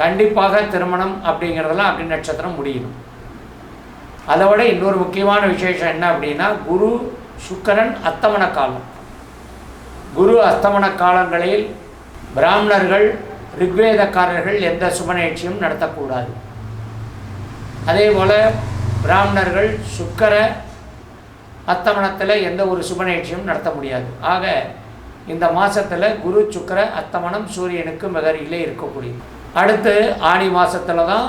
கண்டிப்பாக திருமணம் அப்படிங்கிறதெல்லாம் அக்னி நட்சத்திரம் முடியணும். அதை விட இன்னொரு முக்கியமான விசேஷம் என்ன அப்படின்னா குரு சுக்கரன் அத்தமன காலம். குரு அஸ்தமன காலங்களில் பிராமணர்கள் ரிக்வேதக்காரர்கள் எந்த சுப நிகழ்ச்சியும் நடத்தக்கூடாது. அதே போல் பிராமணர்கள் சுக்கர அத்தமனத்தில் எந்த ஒரு சுப நிகழ்ச்சியும் நடத்த முடியாது. ஆக இந்த மாதத்தில் குரு சுக்கர அத்தமனம் சூரியனுக்கு மிகரிலே இருக்கக்கூடியது. அடுத்து ஆணி மாதத்தில் தான்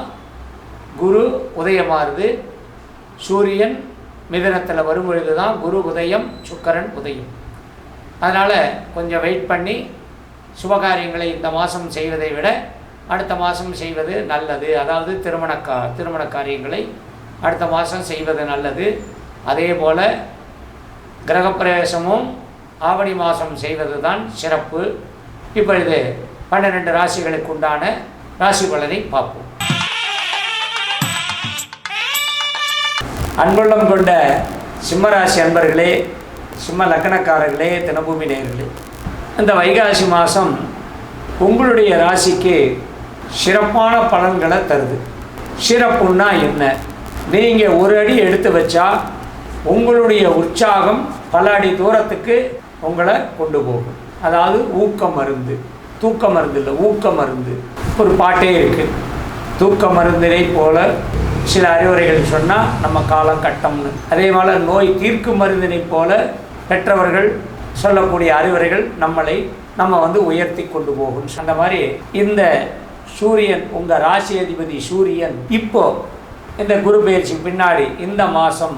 குரு உதயமாறுது. சூரியன் மிதனத்தில் வரும் பொழுது தான் குரு உதயம் சுக்கரன் உதயம். அதனால் கொஞ்சம் வெயிட் பண்ணி சுபகாரியங்களை இந்த மாதம் செய்வதை விட அடுத்த மாதம் செய்வது நல்லது. அதாவது திருமண கா திருமண காரியங்களை அடுத்த மாதம் செய்வது நல்லது. அதே போல் கிரகப்பிரவேசமும் ஆவணி மாதம் செய்வது தான் சிறப்பு. இப்பொழுது பன்னிரெண்டு ராசிகளுக்கு உண்டான ராசி பலனை பார்ப்போம். அன்புள்ளம் கொண்ட சிம்மராசி அன்பர்களே சிம்ம லக்கணக்காரர்களே தினபூமி நேர்களே இந்த வைகாசி மாதம் உங்களுடைய ராசிக்கு சிறப்பான பலன்களை தருது. சிறப்புன்னா என்ன? நீங்கள் ஒரு அடி எடுத்து வச்சா உங்களுடைய உற்சாகம் பல அடி தூரத்துக்கு உங்களை கொண்டு போகும். அதாவது ஊக்க மருந்து தூக்க மருந்து இல்லை ஊக்க மருந்து. ஒரு பாட்டே இருக்குது தூக்க மருந்தினை போல சில அறிவுரைகள் சொன்னால் நம்ம காலம் கட்டம்னு. அதே போல் நோய் தீர்க்கும் மருந்தினை போல பெற்றவர்கள் சொல்லக்கூடிய அறிவுரைகள் நம்மளை நம்ம வந்து உயர்த்தி கொண்டு போகும். அந்த மாதிரி இந்த சூரியன் உங்கள் ராசி அதிபதி சூரியன் இப்போ இந்த குரு பயிற்சி பின்னாடி இந்த மாதம்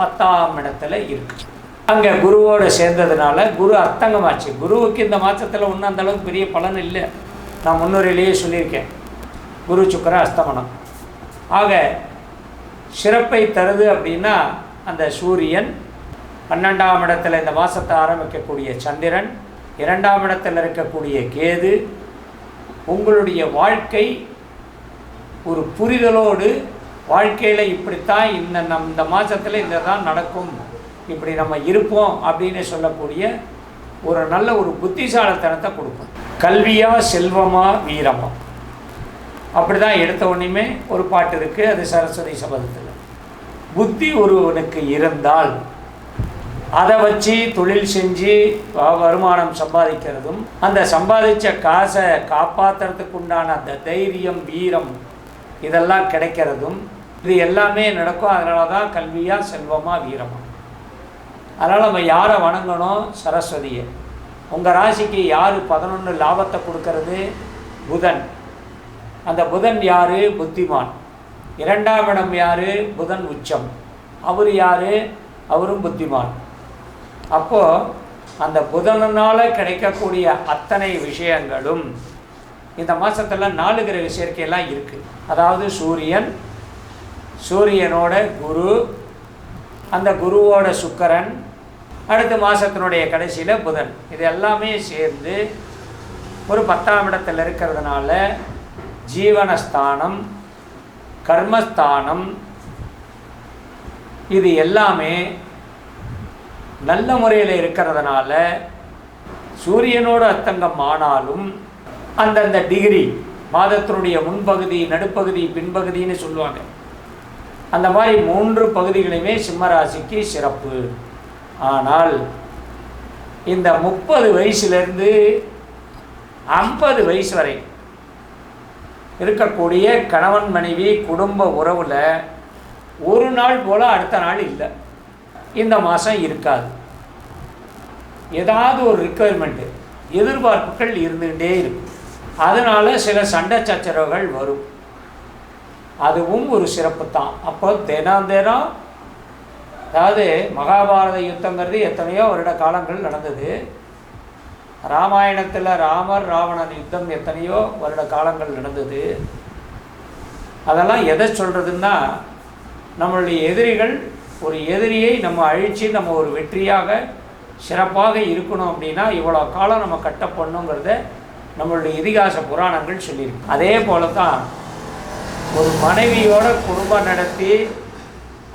பத்தாம் இடத்துல இருக்கு. அங்கே குருவோடு சேர்ந்ததுனால குரு அர்த்தங்கமாச்சு. குருவுக்கு இந்த மாதத்தில் ஒன்றும் அந்தளவுக்கு பெரிய பலன் இல்லை. நான் முன்னுரையிலேயே சொல்லியிருக்கேன். குரு சுக்கர அஸ்தமனம். ஆக சிறப்பை தருது அப்படின்னா அந்த சூரியன் பன்னெண்டாம் இடத்துல இந்த மாதத்தை ஆரம்பிக்கக்கூடிய சந்திரன் இரண்டாம் இடத்தில் இருக்கக்கூடிய கேது உங்களுடைய வாழ்க்கை ஒரு புரிதலோடு வாழ்க்கையில் இப்படித்தான் இந்த நம் இந்த மாதத்தில் இந்த தான் நடக்கும் இப்படி நம்ம இருப்போம் அப்படின்னு சொல்லக்கூடிய ஒரு நல்ல ஒரு புத்திசாலத்தனத்தை கொடுக்கும். கல்வியா செல்வமா வீரமா? அப்படி தான் எடுத்த உடனேயுமே ஒரு பாட்டு இருக்குது அது சரஸ்வதி சபதத்தில். புத்தி ஒருவனுக்கு இருந்தால் அதை வச்சு தொழில் செஞ்சு வருமானம் சம்பாதிக்கிறதும் அந்த சம்பாதிச்ச காசை காப்பாற்றுறதுக்கு உண்டான அந்த தைரியம் வீரம் இதெல்லாம் கிடைக்கிறதும் இது எல்லாமே நடக்கும். அதனால தான் கல்வியாக செல்வமாக வீரமாக அதனால் நம்ம யாரை வணங்கணும்? சரஸ்வதியை. உங்கள் ராசிக்கு யார் பதினொன்று லாபத்தை கொடுக்கறது? புதன். அந்த புதன் யார்? புத்திமான். இரண்டாம் இடம் யார்? புதன் உச்சம். அவர் யார்? அவரும் புத்திமான். அப்போது அந்த புதனால் கிடைக்கக்கூடிய அத்தனை விஷயங்களும் இந்த மாதத்தில் நாலு கிரக சேர்க்கையெல்லாம் இருக்குது அதாவது சூரியன் சூரியனோட குரு அந்த குருவோட சுக்கரன் அடுத்த மாதத்தினுடைய கடைசியில் புதன். இது எல்லாமே சேர்ந்து ஒரு பத்தாம் இடத்துல இருக்கிறதுனால ஜீவனஸ்தானம் கர்மஸ்தானம் இது எல்லாமே நல்ல முறையில் இருக்கிறதுனால சூரியனோட அத்தங்கம் ஆனாலும் அந்தந்த டிகிரி மாதத்தினுடைய முன்பகுதி நடுப்பகுதி பின்பகுதின்னு சொல்லுவாங்க. அந்த மாதிரி மூன்று பகுதிகளுமே சிம்மராசிக்கு சிறப்பு. ஆனால் இந்த முப்பது வயசுலேருந்து ஐம்பது வயசு வரை இருக்கக்கூடிய கணவன் மனைவி குடும்ப உறவில் ஒரு நாள் போல் அடுத்த நாள் இல்லை. இந்த மாதம் இருக்காது. ஏதாவது ஒரு ரிக்குவயர்மெண்ட்டு எதிர்பார்ப்புகள் இருந்துகிட்டே இருக்கும். அதனால் சில சண்டை சச்சரவுகள் வரும். அதுவும் ஒரு சிறப்பு தான் அப்போ தினம் தினம் அதாவது மகாபாரத யுத்தங்கிறது எத்தனையோ வருட காலங்கள் நடந்தது. ராமாயணத்தில் ராமர் ராவணன் யுத்தம் எத்தனையோ வருட காலங்கள் நடந்தது. அதெல்லாம் எதை சொல்கிறதுன்னா நம்மளுடைய எதிரிகள் ஒரு எதிரியை நம்ம அழித்து நம்ம ஒரு வெற்றியாக சிறப்பாக இருக்கணும் அப்படின்னா இவ்வளோ காலம் நம்ம கட்ட பண்ணுங்கிறத நம்மளுடைய இதிகாச புராணங்கள் சொல்லியிருக்கு. அதே போல தான் ஒரு மனைவியோட குடும்பம் நடத்தி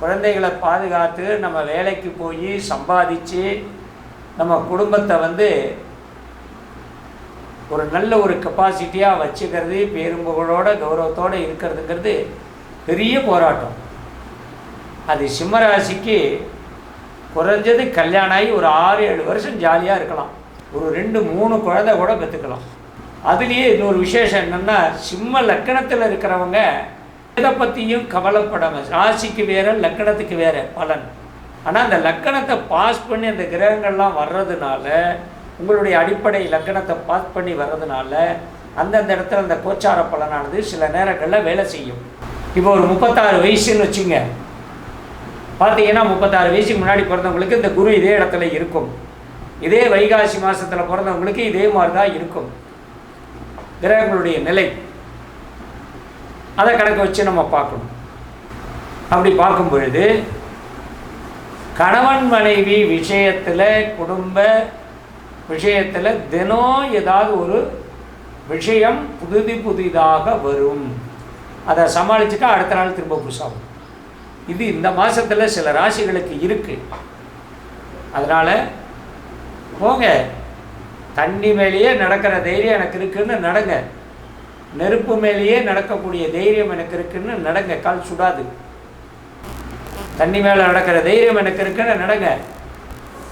குழந்தைகளை பாதுகாத்து நம்ம வேலைக்கு போய் சம்பாதிச்சு நம்ம குடும்பத்தை வந்து ஒரு நல்ல ஒரு கெப்பாசிட்டியாக வச்சுக்கிறது பேரும்புகளோட கௌரவத்தோடு இருக்கிறதுங்கிறது பெரிய போராட்டம். அது சிம்மராசிக்கு குறைஞ்சது கல்யாணம் ஆகி ஒரு ஆறு ஏழு வருஷம் ஜாலியாக இருக்கலாம். ஒரு ரெண்டு மூணு குழந்தை கூட பெற்றுக்கலாம் அதுலேயே இன்னொரு விசேஷம் என்னென்னா சிம்ம லக்கணத்தில் இருக்கிறவங்க இதை பற்றியும் கவலைப்படாமல் ராசிக்கு வேறு லக்கணத்துக்கு வேறு பலன். ஆனால் அந்த லக்கணத்தை பாஸ் பண்ணி அந்த கிரகங்கள்லாம் வர்றதுனால உங்களுடைய அடிப்படை லக்கணத்தை பாஸ் பண்ணி வர்றதுனால அந்தந்த இடத்துல அந்த கோச்சார பலனானது சில நேரங்களில் வேலை செய்யும். இப்போ ஒரு முப்பத்தாறு வயசுன்னு வச்சுங்க. பார்த்தீங்கன்னா முப்பத்தாறு வயசுக்கு முன்னாடி பிறந்தவங்களுக்கு இந்த குரு இதே இடத்துல இருக்கும். இதே வைகாசி மாதத்தில் பிறந்தவங்களுக்கு இதே மாதிரி தான் இருக்கும். கிரகங்களுடைய நிலை. அதை கணக்கு வச்சு நம்ம பார்க்கணும். அப்படி பார்க்கும் பொழுது கணவன் மனைவி விஷயத்தில் குடும்ப விஷயத்தில் தினம் ஏதாவது ஒரு விஷயம் புதுதி புதிதாக வரும். அதை சமாளிச்சுட்டா அடுத்த நாள் திரும்ப புதுசாகும். இது இந்த மாதத்தில் சில ராசிகளுக்கு இருக்குது அதனால் போங்க. தண்ணி மேலேயே நடக்கிற தைரியம் எனக்கு இருக்குன்னு நடங்க. நெருப்பு மேலேயே நடக்கக்கூடிய தைரியம் எனக்கு இருக்குன்னு நடங்க கால் சுடாது. தண்ணி மேலே நடக்கிற தைரியம் எனக்கு இருக்குன்னு நடங்க.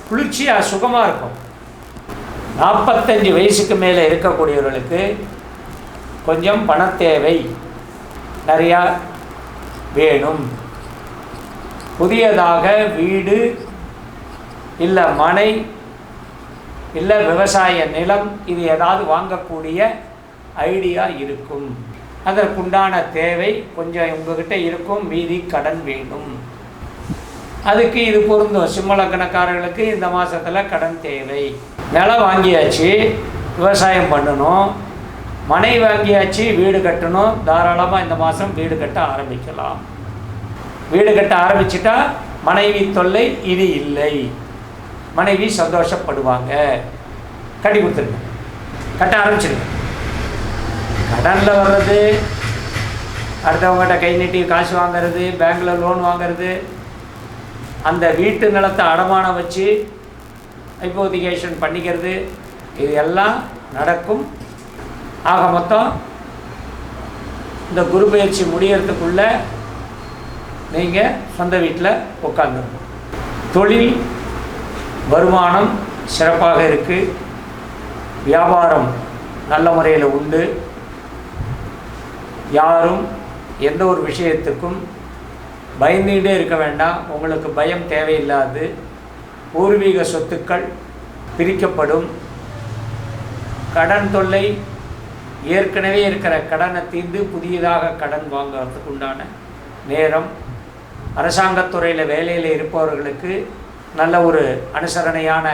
குளிர்ச்சியாக சுகமாக இருக்கும். நாற்பத்தஞ்சு வயசுக்கு மேலே இருக்கக்கூடியவர்களுக்கு கொஞ்சம் பண தேவை. நிறையா வேணும். புதியதாக வீடு இல்லை மனை இல்லை விவசாய நிலம் இது ஏதாவது வாங்கக்கூடிய ஐடியா இருக்கும். அதற்குண்டான தேவை கொஞ்சம் உங்ககிட்ட இருக்கும் மீதி கடன் வேணும் அதுக்கு இது பொருந்தும். சிம்மலக்கணக்காரர்களுக்கு இந்த மாதத்தில் கடன் தேவை. நிலம் வாங்கியாச்சு விவசாயம் பண்ணணும். மனை வாங்கியாச்சு வீடு கட்டணும். தாராளமாக இந்த மாதம் வீடு கட்ட ஆரம்பிக்கலாம். வீடு கட்ட ஆரம்பிச்சிட்டா மனைவி தொல்லை இது இல்லை. மனைவி சந்தோஷப்படுவாங்க. கட்டி கொடுத்துருங்க. கட்ட ஆரம்பிச்சிருங்க. கடனில் வர்றது அடுத்தவங்ககிட்ட கை நீட்டி காசு வாங்குறது பேங்க்கில் லோன் வாங்குறது அந்த வீட்டு நிலத்தை அடமானம் வச்சு ஹைப்போதிகேஷன் பண்ணிக்கிறது இது எல்லாம் நடக்கும். ஆக மொத்தம் இந்த குரு பயிற்சி முடியறதுக்குள்ள நீங்கள் சொந்த வீட்டில் உட்காந்துருக்கணும் தொழில் வருமானம் சிறப்பாக இருக்குது வியாபாரம் நல்ல முறையில் உண்டு. யாரும் எந்த ஒரு விஷயத்துக்கும் பயந்துகிட்டே இருக்க வேண்டாம். உங்களுக்கு பயம் தேவையில்லாது. பூர்வீக சொத்துக்கள் பிரிக்கப்படும். கடன் தொல்லை ஏற்கனவே இருக்கிற கடனை தீர்ந்து புதியதாக கடன் வாங்குறதுக்கு உண்டான நேரம். அரசாங்கத்துறையில் வேலையில் இருப்பவர்களுக்கு நல்ல ஒரு அனுசரணையான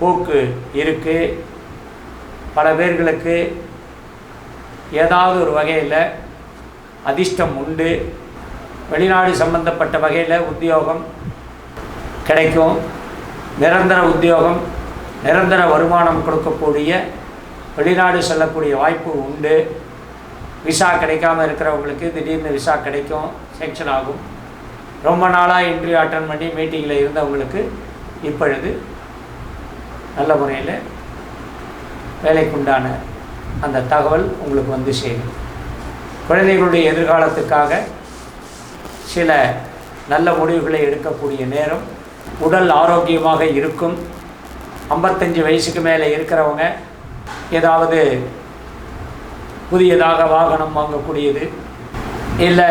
போக்கு இருக்குது பல பேர்களுக்கு ஏதாவது ஒரு வகையில் அதிர்ஷ்டம் உண்டு. வெளிநாடு சம்பந்தப்பட்ட வகையில் உத்தியோகம் கிடைக்கும். நிரந்தர உத்தியோகம் நிரந்தர வருமானம் கொடுக்கக்கூடிய வெளிநாடு செல்லக்கூடிய வாய்ப்பு உண்டு. விசா கிடைக்காம இருக்கிறவங்களுக்கு திடீர்னு விசா கிடைக்கும் செக்ஷன் ஆகும். ரொம்ப நாளாக இன்டர்வியூ அட்டன் பண்ணி மீட்டிங்கில் இருந்தவங்களுக்கு இப்பொழுது நல்ல முறையில் வேலைக்குண்டான அந்த தகவல் உங்களுக்கு வந்து சேரும். குழந்தைகளுடைய எதிர்காலத்துக்காக சில நல்ல முடிவுகளை எடுக்கக்கூடிய நேரம் உடல் ஆரோக்கியமாக இருக்கும். ஐம்பத்தஞ்சு வயசுக்கு மேலே இருக்கிறவங்க ஏதாவது புதியதாக வாகனம் வாங்கக்கூடியது இல்லை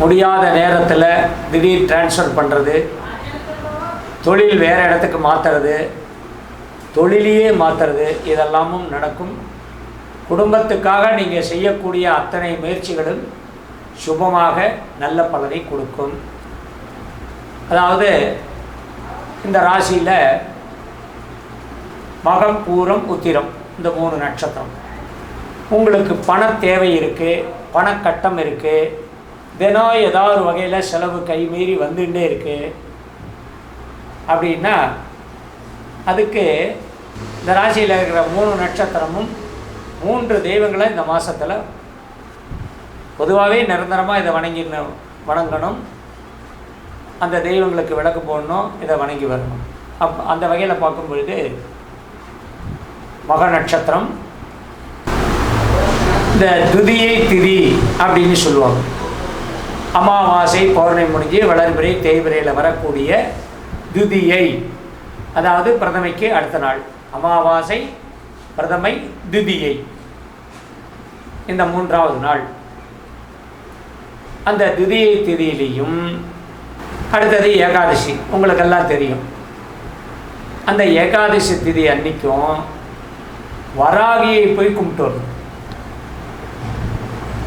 முடியாத நேரத்தில் திடீர் டிரான்ஸ்ஃபர் பண்ணுறது தொழில் வேறு இடத்துக்கு மாற்றுறது தொழிலையே மாற்றுறது இதெல்லாமும் நடக்கும். குடும்பத்துக்காக நீங்கள் செய்யக்கூடிய அத்தனை முயற்சிகளும் சுபமாக நல்ல பலனை கொடுக்கும். அதாவது இந்த ராசியில் மகம் பூரம் உத்திரம் இந்த மூணு நட்சத்திரம். உங்களுக்கு பண தேவை இருக்குது பணக்கட்டம் இருக்குது தினம் ஏதாவது வகையில் செலவு கை மீறி வந்துட்டே இருக்குது அப்படின்னா அதுக்கு இந்த ராசியில் இருக்கிற மூணு நட்சத்திரமும் மூன்று தெய்வங்களை இந்த மாதத்தில் பொதுவாகவே நிரந்தரமாக இதை வணங்கி வணங்கணும். அந்த தெய்வங்களுக்கு விளக்கு போடணும் இதை வணங்கி வரணும். அப் அந்த வகையில் பார்க்கும் பொழுது மக நட்சத்திரம் இந்த துதியை திதி அப்படின்னு சொல்லுவாங்க. அமாவாசை பௌர்ணமி முடிஞ்சு வளர்பிறை தேய்பிரையில் வரக்கூடிய துதியை அதாவது பிரதமைக்கு அடுத்த நாள். அமாவாசை பிரதமை திதியை. இந்த மூன்றாவது நாள். அந்த திதியை திதியிலையும் அடுத்தது ஏகாதசி. உங்களுக்கெல்லாம் தெரியும். அந்த ஏகாதசி திதி அன்னைக்கும் வராகியை போய் கும்பிட்டு வரணும்.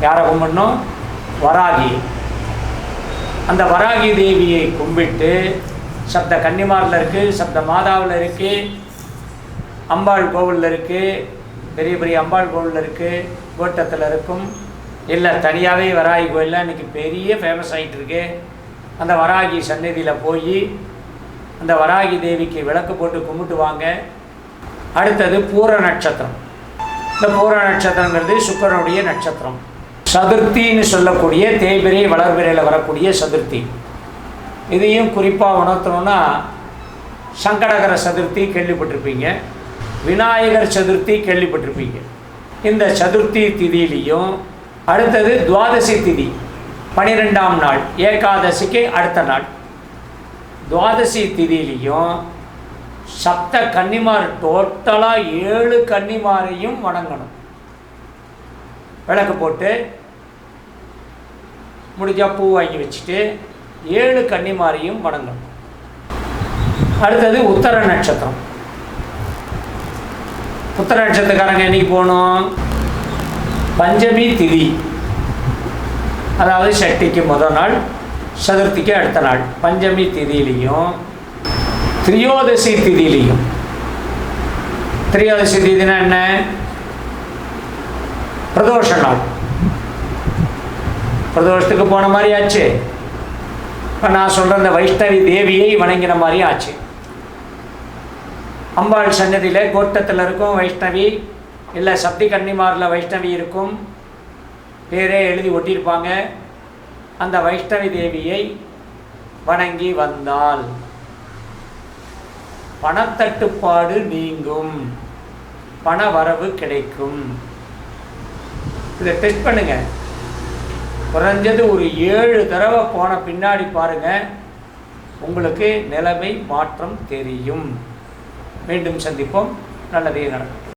யாரை கும்பிடணும்? வராகி அந்த வராகி தேவியை கும்பிட்டு சப்த கன்னிமாரில் இருக்குது சப்த மாதாவில் இருக்குது அம்பாள் கோவிலில் இருக்குது பெரிய பெரிய அம்பாள் கோவிலில் இருக்குது கோட்டத்தில் இருக்கும். இல்லை தனியாகவே வராகி கோயிலில் இன்றைக்கி பெரிய ஃபேமஸ் ஆகிட்டு இருக்கு. அந்த வராகி சந்நிதியில் போய் அந்த வராகி தேவிக்கு விளக்கு போட்டு கும்பிட்டு வாங்க. அடுத்தது பூர நட்சத்திரம். இந்த பூர நட்சத்திரங்கிறது சுக்கரனுடைய நட்சத்திரம். சதுர்த்தின்னு சொல்லக்கூடிய தேய்பிரை வளர்பிரையில் வரக்கூடிய சதுர்த்தி. இதையும் குறிப்பாக உணர்த்தணும்னா சங்கடகர சதுர்த்தி கேள்விப்பட்டிருப்பீங்க. விநாயகர் சதுர்த்தி கேள்விப்பட்டிருப்பீங்க. இந்த சதுர்த்தி திதியிலையும் அடுத்தது துவாதசி திதி பனிரெண்டாம் நாள் ஏகாதசிக்கு அடுத்த நாள். துவாதசி திதியிலையும் சப்த கன்னிமார் டோட்டலாக ஏழு கன்னிமாரையும் வணங்கணும். விளக்கு போட்டு முடிஞ்சால் பூ வாங்கி வச்சுட்டு ஏழு கன்னிமாரையும் வணங்கணும். அடுத்தது உத்தர நட்சத்திரம். உத்தர நட்சத்திரக்காரங்க என்னைக்கு போகணும்? பஞ்சமி திதி. அதாவது சக்திக்கு முதல் நாள் சதுர்த்திக்கு அடுத்த நாள். பஞ்சமி திதியிலையும் திரியோதசி திதியிலையும். திரியோதசி திதினா என்ன? பிரதோஷ நாள். பிரதோஷத்துக்கு போன மாதிரி ஆச்சு. இப்போ நான் சொல்கிற இந்த வைஷ்ணவி தேவியை வணங்கின மாதிரி ஆச்சு. அம்பாள் சன்னதியில் கோட்டத்தில் இருக்கும் வைஷ்ணவி இல்லை சப்தி கன்னிமாரில் வைஷ்ணவி இருக்கும் பேரே எழுதி ஒட்டியிருப்பாங்க. அந்த வைஷ்ணவி தேவியை வணங்கி வந்தால் பணத்தட்டுப்பாடு நீங்கும். பண வரவு கிடைக்கும். இதை டெஸ்ட் பண்ணுங்க. குறைஞ்சது ஒரு ஏழு தடவை போன பின்னாடி பாருங்க. உங்களுக்கு நிலைமை மாற்றம் தெரியும். மீண்டும் சந்திப்போம். நல்லதே நடக்கும்.